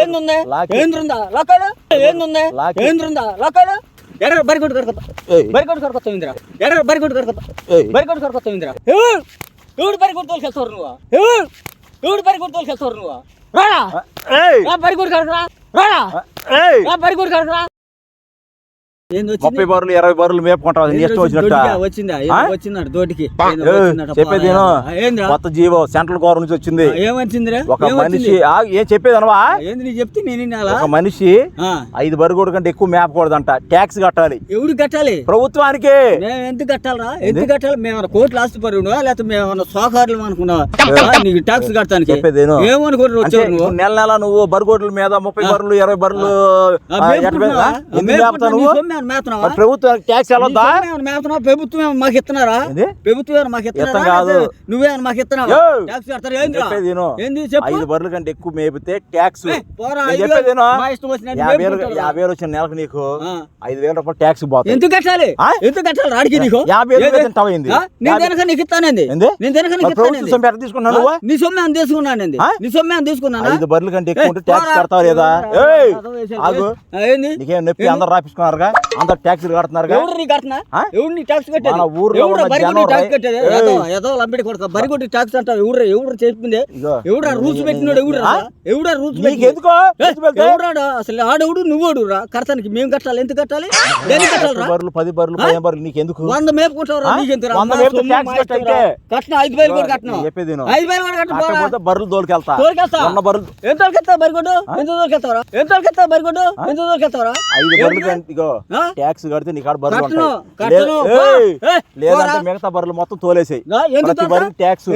ఏందుంది. ఏంద్రుందా? లక్కలు ఏందుంది. ఏంద్రుందా? లక్కలు ఎర్ర బరికొట్టు కరకొత్త. బరికొట్టు కరకొత్త ఇందిరా. ఎర్ర బరికొట్టు కరకొత్త. బరికొట్టు కరకొత్త ఇందిరా. ఎవడు బరికొట్టు తోలుకెళ్తారు నువ్వు? ఎవరు? ఎవడు బరికొట్టు తోలుకెళ్తారు నువ్వు? రాడా బరికొట్టు కరకరా రాడా బరికొట్టు కరకరా? ముప్పై బర్రెలు ఇరవై బర్రెలు మేపుకుంటావు నీ ఇష్టం వచ్చినట్ట దోటికి చెప్పేది కొత్త జీవో సెంట్రల్ గవర్నమెంట్ నుంచి వచ్చింది. ఆ, ఏమొచ్చిందిరా? ఒక ఏమొచ్చింది? మనిషి ఏం చెప్పేది అనవా? చెప్తే నేను? ఒక మనిషి ఐదు బరుగుడు కంటే ఎక్కువ మేపకూడదంట. ట్యాక్స్ కట్టాలి. ఎవడు కట్టాలి? ప్రభుత్వానికి. మేము ఎంత కట్టాలరా? ఎంత కట్టాలి? మేము కోట్లు ఆస్తిపరుడువా లేకపోతే మేము సోకారులు అనుకున్నావా? నీకు ట్యాక్స్ అంటే వచ్చావు నువ్వు? నెల నెల నువ్వు బరుగుడ్ల మీద ముప్పై బర్రెలు ఇరవై బర్రెలు ఎందుకు నువ్వు ప్రభుత్వానికి ట్యాక్స్? ప్రభుత్వం మాకు ఇస్తున్నారా? ప్రభుత్వం మాకు ఇస్తున్నారా ఇస్తాం కాదు. నువ్వేమైనా మాకు ఇస్తున్నావా! ట్యాక్స్ కడతారు. ఏంది చెప్పు? ఐదు బర్రెల కంటే ఎక్కువ మేపితే ట్యాక్స్. యాభై వేలు వచ్చిన నెలకు నీకు. ఐదు వేల రూపాయలు ట్యాక్స్ ఎంత కట్టాలి? ఎంత కట్టాలి? రాడికి నీకు? యాభై వేలు? నేను నీకు ఇస్తానండి? నేను నీకు నువ్వు? నీ సొమ్ము ఏమైనా తీసుకున్నానండి? నీ సొమ్ము ఏమైనా తీసుకున్నానా? ఐదు బర్రెల కంటే ఎక్కువ ట్యాక్స్. కడతావు లేదా? నీకేం నొప్పి? అందరు అందరు ట్యాక్సీలు కడుతున్నారుగా? ఎవరు నీ కట్టినా ఆ? ఎవరు నీ ట్యాక్స్ కట్టేది? మన ఊర్లో ఎవరు ఉన్న బరిగొట్టి జనం ట్యాక్స్ రై- కట్టేది? ఏయ్. ఏదో ఏదో లంబడి కొడతా బరిగొట్టి ట్యాక్స్ అంటావు ఎవరు ఎవరు చెప్పింది? ఇగో, ఎవడా రూల్స్ పెట్టినోడు నీ- ఎవడు రూల్స్ నీకు ఎందుకో ఎవడాడు అసలు ఆడవుడు? నువ్వోడు రా? కడతానికి మేము కట్టాలి ఎంత కట్టాలి? దేనికి బర్రెలు పది బర్రెలు పదిహేను బర్రెలు నీకు ఎందుకు వంద మేపుకుంటావు ఆ? నీకు ఎంత వంద మేపితే ట్యాక్స్ కట్టు అయితే. కట్టిన ఐదు వేలు కూడా కట్టిన నేను చెప్పేది విను. ఐదు వేలు కూడా కట్టిన పోరా. కట్టకపోతే బర్రెలు దోలుకెళ్తా తోలుకెళ్తా. ఉన్న బర్రెలు ఎంత తోలుకెళ్తావు బరిగొడ్డు ఎంత తోలుకెళ్తావరా ఎంత బరిగొడ్డు ఎంత తోలుకెళ్తావరా ఐదు బర్రెలు ఇగో. ఆ? ట్యాక్స్ కడితే నీకు ఆడ బర్రెలు లేదంటే. మిగతా బర్రెలు మొత్తం తోలేసాయి నా, ప్రతి? బర్రెకి ట్యాక్స్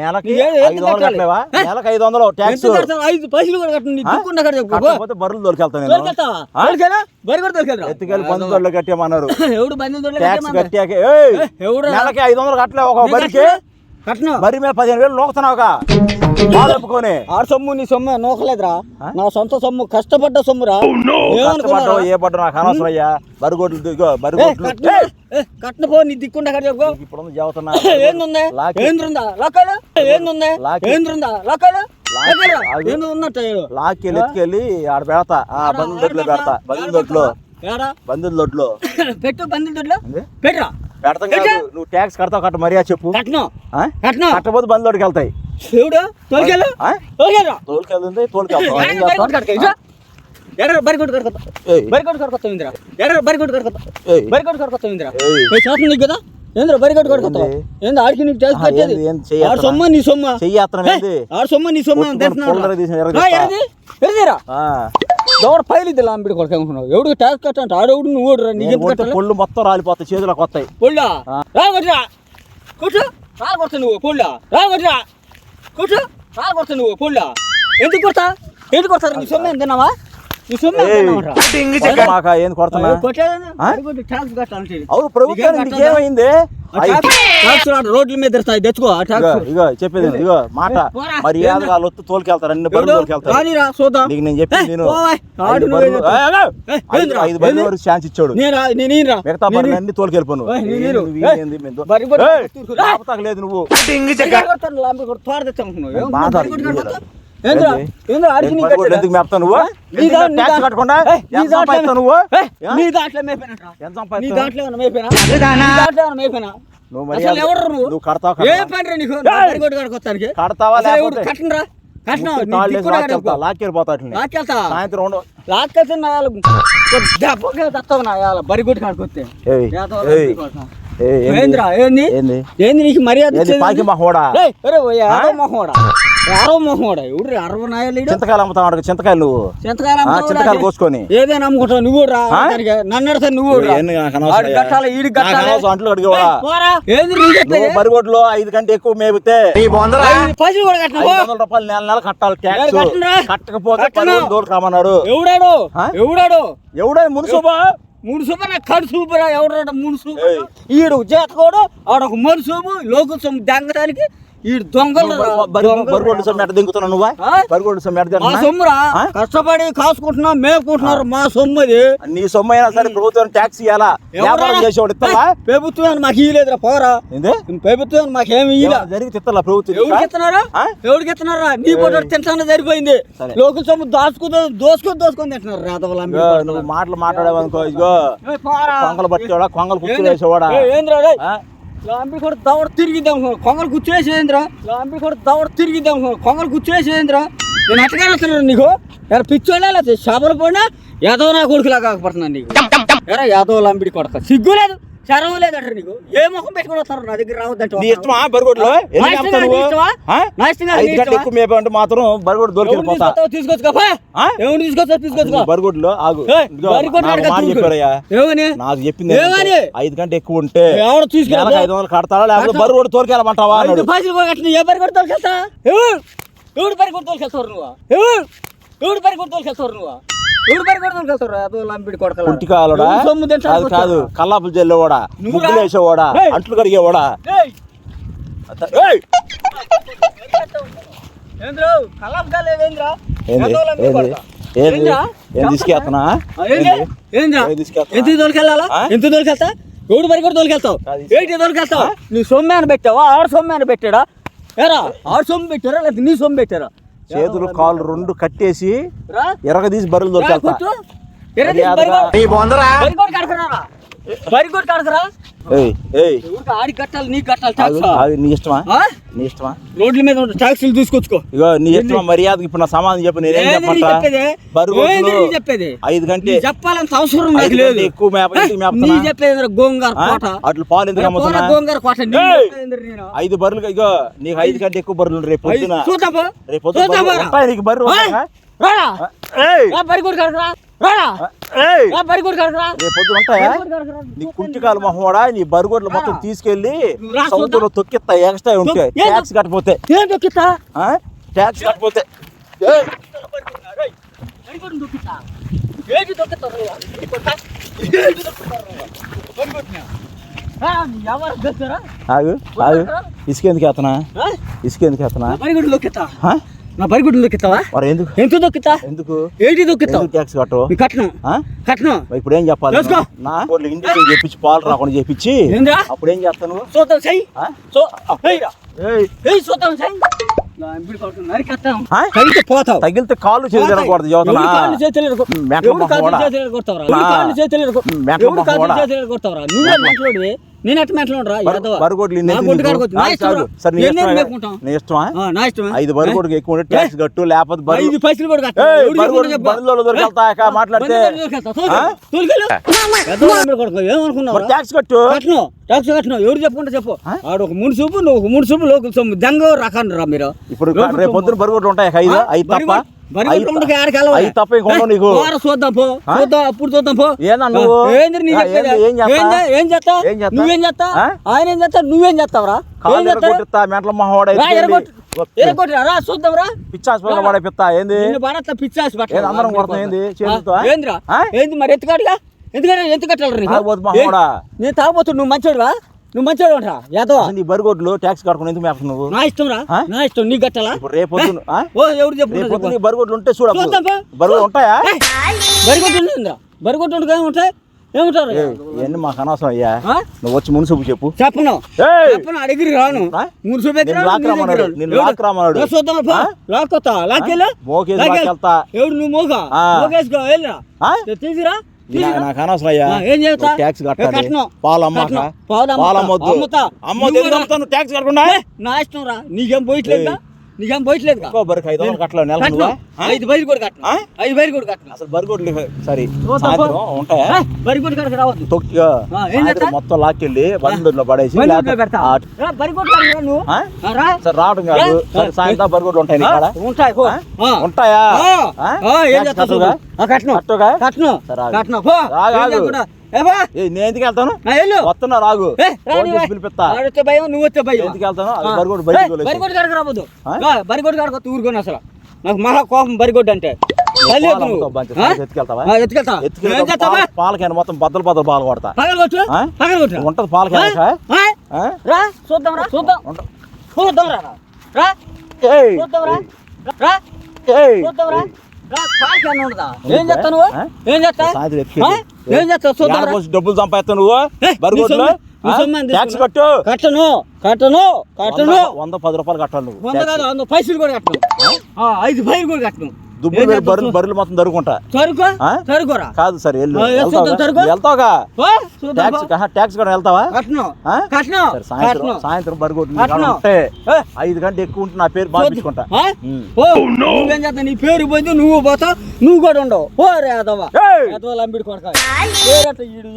నెలకి ఐదు వందలు కట్టాలి? కట్టలేవా? నెలకి ఐదు వందలు ట్యాక్స్? ఐదు పైసలు కూడా నీ కాడ బర్రెలు దొరికెళ్తా నేను తోలుకెళ్తావా? ఆ? తోలుకెళ్ళా? బరి కూడా తోలుకెళ్ళరా? ఎత్తుకెళ్ళి దొడ్లు కట్టేమన్నారు ఎవడు ట్యాక్స్? కట్టాక? నెలకి ఐదు వందలు కట్టలే ఒక బరికి. కట్టను బరి మీద పదిహేను వేలు నోకుతున్నావుగా బాగా చెప్పుకొని ఆడ సొమ్ము నీ సొమ్ము నోకలేదురా. నా సొంత సొమ్ము కష్టపడ్డ సొమ్మురా. ఏమనుకున్నారా? కష్టపడ్డావు? ఏ పడ్డా నాకు అనవసరం అయ్యా. బరిగొడ్లు ఇగో ఏ, బరిగొడ్లు కట్ను. పో నీ దిక్కుండా కట్ట చెప్పుకో. ఇప్పుడు చదువుతున్నా ఏందుంది? ఏంద్రుందా లక్కలు ఏందుంది? లాక్. ఏంద్రుందా లక్కలు లాక్కెళ్ళి ఎత్తుకెళ్ళి ఆడ పెడతా. ఆ బంధుల దొడ్లో పెడతా. బంధుల దొడ్లో. బంధుల దొడ్లో. పెట్టు బంధువుల దొడ్లో? పెట్టురా పెడతాం నువ్వు ట్యాక్స్ కడతావు కట్ట మర్యాద చెప్పు. కట్నం ఆ? కట్నం కట్టకపోతే బంధు దొడ్డికి వెళ్తాయి. శివుడు తోలుకెళ్ళు. తోలుకెళ్తుంది తోలుకెళ్తావు ఏం చేస్తావు? ఎర్ర బరికొట్టు కడుకొత్తా ఏయ్, బరికొట్టు కడుకొత్తా ఇందిరా. కడుకొత్తా ఏయ్. బరికొట్టు కడుకొత్తా ఇందిరా. నీకు కదా? ఏంద్రా బరికొట్టు కడుకొత్తా ఏంది? ఆడికి నీకు ఆహా, కట్టేది ఆడ? సొమ్మ నీ సొమ్మ? ఆడ సొమ్మ నీ సొమ్మ కొట్టుకొని పుల్లర తీసిన ఎర్ర తీస్తా. ఎరదిరా. ఆ. ఎవడు పైలు ఇది లాంబిడి కొడుకు అనుకున్నావు? ఎవడు ట్యాక్స్ కట్ట అంటే ఆడవుడు నువ్వు ఓడురా నీకు పొళ్ళు మొత్తం రాలిపోతాయి చేతులకు వస్తాయి. ఆ. రా కొట్టురా రా కొడతా నువ్వు పొల్లా రా కొట్టురా కూర్చో. బాగా కొడతా నువ్వు పొల్లా ఎందుకు కొడతా? ఎందుకు కొడతారు? నీ సొమ్మ ఎంత తిన్నావా? ఏంది కొడుతున్నా? అవును ప్రభుత్వానికి రోడ్ల మీద తెచ్చుకో ఇగో చెప్పేది ఇగో మాట. మరి వాళ్ళు వస్తూ తోలుకెళ్తారు? అన్ని బరువులు తోలుకెళ్తారు? నీకు నేను చెప్పి నేను. ఐదు? వరకు ఛాన్స్ ఇచ్చాడు? మిగతా బరువులు అన్ని తోలుకెళ్ళిపోను లేదు నువ్వు. నువ్వు? కడతావా కడతావా? కట్టనురా సాయంత్రం లాక్కెళ్తే బరిగొడ్డు కాడకొస్తే ఏంది? ఏంద్రా ఏంది? ఏంది? ఏంది నీకు మర్యాద ఏంది ఇచ్చేది? పాకి మహోడా? ఏయ్, ఒరే, ఓ యారో మొహోడా? యారో మొహోడా? ఎవడు అరవై నాయలు చింతకాయలు చింతకాయలు నువ్వు. చింతకాయలు ఆ, అమ్ముతావురా? చింతకాయలు కోసుకొని. ఏదైనా అమ్ముకుంటావు నువ్వు రా. నన్ను అడితే నువ్వు అంట్లు. ఏంది బరిగొడ్లో ఐదు కంటే ఎక్కువ మేపితే పైసలు కూడా కట్టినా ఐదు వందల రూపాయలు నెల నెల కట్టాలి ట్యాక్స్. కట్టకపోతే కట్టను. పది రోజులు దూరం రామన్నాడు ఎవడాడు? ఎవడాడు? ఎవడే మునుసుబా? మూడు సూపర్ కడు సూపర్ ఎవడాడు మూడు సూపర్. ఈడు చేతకోడు ఆడొక మరు సోము లోక సొమ్ము దంగడానికి ఈ దొంగలు రా, రా. సొమ్ము ఎట్ట దింగుతున్నావు నువ్వా ఆ? బరిగొడ్లు సొమ్ము ఎట్ట మా? సొమ్మురా? కష్టపడి కాసుకుంటున్నాం మేపుకుంటున్నారు మా సొమ్ముది. నీ సొమ్ము అయినా సరే ప్రభుత్వం ట్యాక్స్ ఇవ్వాలా వ్యాపారం చేసేవాడు ఇస్తావా ప్రభుత్వం మాకు ఇయ్యలేదురా పోరా. ఏంది? ప్రభుత్వం మాకేమి ఇయ్యలే? జరిగి తిత్తలా ప్రభుత్వం ఎవరికి? ఇస్తున్నారా? ఎవరికి ఇస్తున్నారా నీ పొట్టు తింటానే సరిపోయింది. సరే. లోకల్ సొమ్ము దాచుకుని దోసుకొని దోసుకొని తింటున్నారు రాతవల ఇగో నువ్వు మాటలు మాట్లాడేవనుకో ఇగో. కొంగలు పట్టేవాడా? కొంగలు కూర్చుని వేసేవాడా? ఏంద్రా రేయ్? ఆ? కూడా దవడ తిరిగిద్దాం కొంగలు కూర్చునేసి ఏంద్రా? లాంబి కూడా దవడ తిరిగిద్దాం కొంగలు కూర్చునేసి ఏంద్రా? నేను అట్టగానే నీకు. ఎరా పిచ్చోళ్ళ లేకపోతే చేపలు పోయినా యాదవ నా కొడుకులా కాకపోతున్నాను నీకు. ఎరా యాదవ లంబిడి కొడతా సిగ్గు లేదు. చరవ లేదంట నీకు? ఏ ముఖం పెట్టుకుని వస్తారు నా దగ్గర రావద్దంటే నీ ఇష్టమా బరిగొడ్లు నువ్వు? ఆ? ఐదు గంటలు? ఎక్కువ మాత్రం బరిగొడ్డు దొరికి ఎవరు వెళ్ళిపోతా తీసుకొస్తావో తీసుకొచ్చుకో పో. ఆ? ఎవరు తీసుకొస్తావో తీసుకొచ్చుకో. బరిగొడ్లు ఆగు. ఏయ్, ఇదిగో, వరి కొట్టు నాకు అడగ మాట చూడు. చెప్పారయ్యా. ఏమని? నాకు చెప్పింది ఏమని? ఏంటంటే, ఐదు గంట ఎక్కువ ఉంటే ఎవరు తీసుకెళ్ళి నెలకు ఐదు వందలు కడతాడా లేకపోతే కడతా. బరువు తోలుకెళ్ళమంటావా ఐదు అన్నాడు. పైసలు కూడా కట్టిన ఏ పరి కొడతావు ఎవరు? ఎవడు పరి కొడతావు నువ్వు? ఎవరు? ఎవడు పరి కొడతావు నువ్వు? వెళ్తావు అదో లంపిడి కొడకల. కుంటి కాలుడా? ఎవడు సొమ్ము తింటాడు కాదు? కల్లాపులు నువ్వురా? ముగ్గులు వేసేవాడా. అంట్లు కడిగేవాడా? తీసుకెళ్తున్నా? ఎంత? ఎంత ఎవడు పరి కూడా తోలుకెళ్తావు కాదు. ఏంటి తోలుకెళ్తావు నీ సొమ్ము అని పెట్టావా? ఆడ సొమ్ము అని పెట్టాడా? ఏరా ఆడ సొమ్ము పెట్టారా? లేకపోతే నీ సొమ్ము పెట్టారా? చేతులు కాళ్ళు రెండు కట్టేసి రా. ఎరగ తీసి బరువులు రా, కడకరా. కట్టాలి నీకు కట్టాలి ఆగు, నీ ఇష్టమా? ఆ? నీ ఇష్టమా? రోడ్ల మీద ట్యాక్సీలు తీసుకొచ్చుకో. ఇగో నీ ఇష్టమా? మర్యాదకి ఇప్పుడు నా సమాధానం చెప్పు నేనేం చెప్పంటా చెప్పేది? ఐదు గంటే చెప్పాలంత అవసరం నాకు లేదు. ఎక్కువ మేప ఇంటికి నీ మేపుతున్నా చెప్పేది గోంగార? కోట. అట్లు పాలు ఎందుకు అమ్ముతున్నా గోంగార కోట. ఐదు బర్రెలు ఇగో నీకు ఐదు కంటే ఎక్కువ బర్రెలు రేపు పొద్దున. రేపు పొద్దున నీకు బర్రెలు ఆ? ఉంటాయా? రారా. ఏయ్! ఉంటాయా. నీ కుంటికాలు మొహవాడా నీ బరుగొడ్లు మొత్తం తీసుకెళ్ళి సముద్రంలో తొక్కిస్తా ఎక్స్ట్రా ఉంటే. ఏం ట్యాక్స్ కట్టపోతే ఏం? ట్యాక్స్ కట్టపోతే ఆగు ఆగు. ఇసుక ఎందుకు ఎత్తనా? ఇసుక ఎందుకు ఎత్తనా? నా? నా బరిగొడ్డు దొక్కుతావా? మరి ఎందుకు? ఎంత దొక్కుతా? ఎందుకు? ఏంటి దొక్కుతావు? ఎందుకు ట్యాక్స్ కట్టవు? నీ కట్నం. ఆ? కట్నం. మరి ఇప్పుడు ఏం చెప్పాలి. నా ఇంటికి చెప్పించి పాలు రాకుండా చెప్పించి అప్పుడు ఏం చేస్తాను చూద్దాం సై చూద్దాం సై? తగిలితే కాళ్ళు చేతులు తిరగకూడదు యువతనా? చేతులు మొహోడా. చేతులు? నువ్వే మెట్లోడివి. నేను ఎట్ట మెట్లోడురా? నా ఇష్టమే. ఐదు బరుగోడికి ఎక్కువ ఉంటే ట్యాక్స్ కట్టు లేకపోతే ఐదు పైసలు కూడా దొరికెళ్తాక మాట్లాడితే. ట్యాక్స్ కట్టు? కట్నం. ట్యాక్స్ కట్నం. ఎవరు చెప్పుకుంటే చెప్పు? ఆడు ఒక మూడు సూపు నువ్వు మూడు సూపు లోకల్ సొమ్ము. దెంగ రకండి రా మీరు. ఇప్పుడు రేపు పొద్దున. బరుగోడ్లు ఉంటాయి? ఐదు? ఐదు తప్ప? తప్ప నీకు. చూద్దాం పో? చూద్దాం అప్పుడు చూద్దాం పో. నువ్వు? ఏంది? ఏం చేస్తా? చేస్తా? నువ్వేం చేస్తా? ఆయన ఏం చేస్తా నువ్వేం చేస్తావురా? మెంటల పడేపిస్తా ఏంది? అందరం కొడతాం మరి ఎత్తుకాడిగా? ఎందుకంటే కట్టాలి. నేను నువ్వు మంచోడువా? నువ్వు మంచోడు అంటరా? యాదవ నీ బరుగోడ్లు ట్యాక్స్ కట్టుకుని ఎందుకు మేప నువ్వు? నా ఇష్టం రా? నా ఇష్టం నీకు కట్టాలా ఇప్పుడు రేపు? ఓ ఎవరు చెప్పు నీ బరుగోడ్లు ఉంటే చూడ. బరుగోడ్లు ఉంటాయా? బరిగొట్టు ఉందా బరిగొట్టు ఉండగా ఏముంటాయి ఏముంటారు? ఇవన్నీ మాకు అనవసరం అయ్యా? నువ్వు వచ్చి మున్సిపు చెప్పు. చెప్పను! చెప్పను రాను. చూద్దాం? లాక్కొత్తా లాక్కెళ్ళు మోకేసి లాక్కెళ్ళు. లాక్కెళ్తా. ఎవడు నువ్వు వెళ్ళరా? నాకు అనవసరం అయ్యా ఆ, ఏం చేస్తా? నువ్వు ట్యాక్స్ ఏ, కట్టాలి కట్టను. పాలు అమ్మాక కట్టను. పాలు అమ్ముతా. పాలు అమ్మొద్దు అమ్ముతా. అమ్మొద్దు నువ్వు ఎందుకు రా. అమ్ముతావు? నువ్వు ట్యాక్స్ కట్టకుండా ఏ, నా ఇష్టం రా నీకేం పోయట్లేదుగా నీకేం పోయట్లేదుగా ఇంకో బరుకు ఐదు వందలు కట్టలేవు. నువ్వా? ఆ? ఐదు బయలు కూడా కట్టిన? ఐదు బయలు కూడా కట్టిన. అసలు బరుగోడ్లు సరే. ఉంటాయా? బరి కూడా కడక రావద్దు. తొక్కిగా? మొత్తం లాక్కెళ్ళి బండిలో పడేసి బరి కూడా నువ్వు. సరే రావడం కాదు? సరే సాయంత్రం బరుగోడ్లు ఉంటాయి కాడ? ఉంటాయి. ఉంటాయా. ఆ? ఆ, ఏం నేను ఎందుకు వెళ్తాను? వస్తున్నా రాగు. పిలిపిస్తా. భయం నువ్వు వచ్చే భయం. ఎందుకు వెళ్తాను. బరిగోడు. బరిగొడ్డు కాడకు రావద్దు. ఆ? రా, బరిగొడ్డు కాడకు ఊరుకొని అసలు. నాకు మహా కోపం బరిగొడ్డు అంటే. తల్లి పాలు వద్దు నువ్వు. అమ్ముతావు బంతి, ఆ? ఎత్తుకెళ్తావా? ఆ, ఎత్తుకెళ్తా. ఏం ఎత్తుకెళ్తావు, చేస్తావా? పాల- పాలకైనా మొత్తం బద్దలు బద్దలు పాలు కొడతా. ఉంటది? రా చూద్దాం రా చూద్దాం. చూద్దాం రా. చూద్దాం రా. చూద్దాం రా. ఏం చేస్తావు నువ్వు? ఆ? ఏం చేస్తావు? డబ్బులు సంపాదిస్తావు నువ్వు? ఏ, బరిగొడ్లు నీ సొమ్ము- నీ సొమ్ము ఎంత ట్యాక్స్ తీసుకున్నావు? కట్టు. కట్టను కట్టను కట్టను. వంద- పది రూపాయలు కట్టాలి నువ్వు. వంద కాదు పైసలు కూడా కట్టను. ఐదు పైలు కూడా కట్టను. దుబ్బులు? బర్రెలు బర్రెలు మొత్తం? సరుకురా కాదు సార్? వెళ్తావుగా? ట్యాక్స్. ట్యాక్స్ కూడా వెళ్తావా? సాయంత్రం సాయంత్రం ఏ, ఐదు గంటలు ఎక్కువ ఉంటే నా పేరు. ఓ, నువ్వేం చేస్తావు? నీ పేరు పోయింది నువ్వు పోతావు నువ్వు కూడా ఉండవు. ఓ రే అదవ్వ ఏయ్! అదవ లంబిడి కొడక.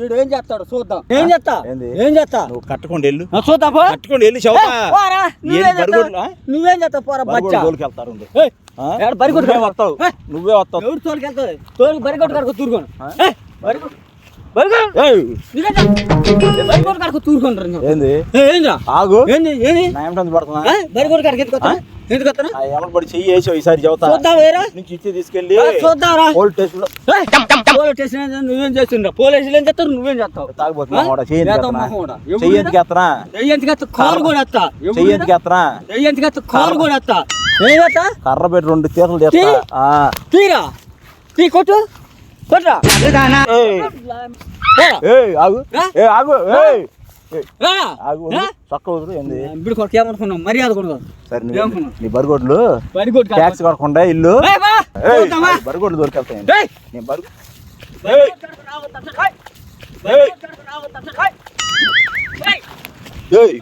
ఈడు ఏం చేస్తాడు? చూద్దాం. ఏం చేస్తా? ఏం చేస్తా నువ్వు కట్టుకోండి వెళ్ళు. చూద్దాం కట్టుకోండి వెళ్ళి? నువ్వేం చేస్తావు? పోరా బచ్చా. నువ్వే వస్తావు. ఏ, నువ్వే వస్తావు. ఎవరు తోలుకి వెళ్తుంది తోలుకి తూరుకోను. ఆగు. చెయ్యి వేసావు ఈసారి చెబుతా. ఇచ్చి తీసుకెళ్ళి చూద్దాంరా పోలీస్ స్టేషన్లో పోలీస్ స్టేషన్ నువ్వేం చేస్తుండ్రా? పోలీసులు ఏం చేస్తారు నువ్వేం చేస్తావు? తాగబోతున్నా? చెయ్యి ఎందుకు ఎత్త? కాలు కూడా ఎత్తా. చెయ్యి ఎందుకు ఎత్తనా? దెయ్యంతికి ఎత్త? కాలు కూడా ఎత్తా. కర్ర పెట్టి రెండు తీతలు తీస్తా తీ. ఆ. తీరా తీ కొట్టు కొట్రా ఏయ్, పోరా. ఏయ్, ఆగు రా. ఏ ఆగు ఏయ్, ఏయ్, రా. ఆగు వదిలు. రా. చక్క వదులు ఏంది ఇప్పుడు కొడుకు ఏమనుకున్నావు మర్యాద కొడుకు సరే నువ్వు ఏమనుకున్నావు? నీ బరిగొడ్లు బరి కొట్టు ట్యాక్స్ కట్టకుండా ఇల్లు? బరిగొడ్లు. నేను. ఏయ్.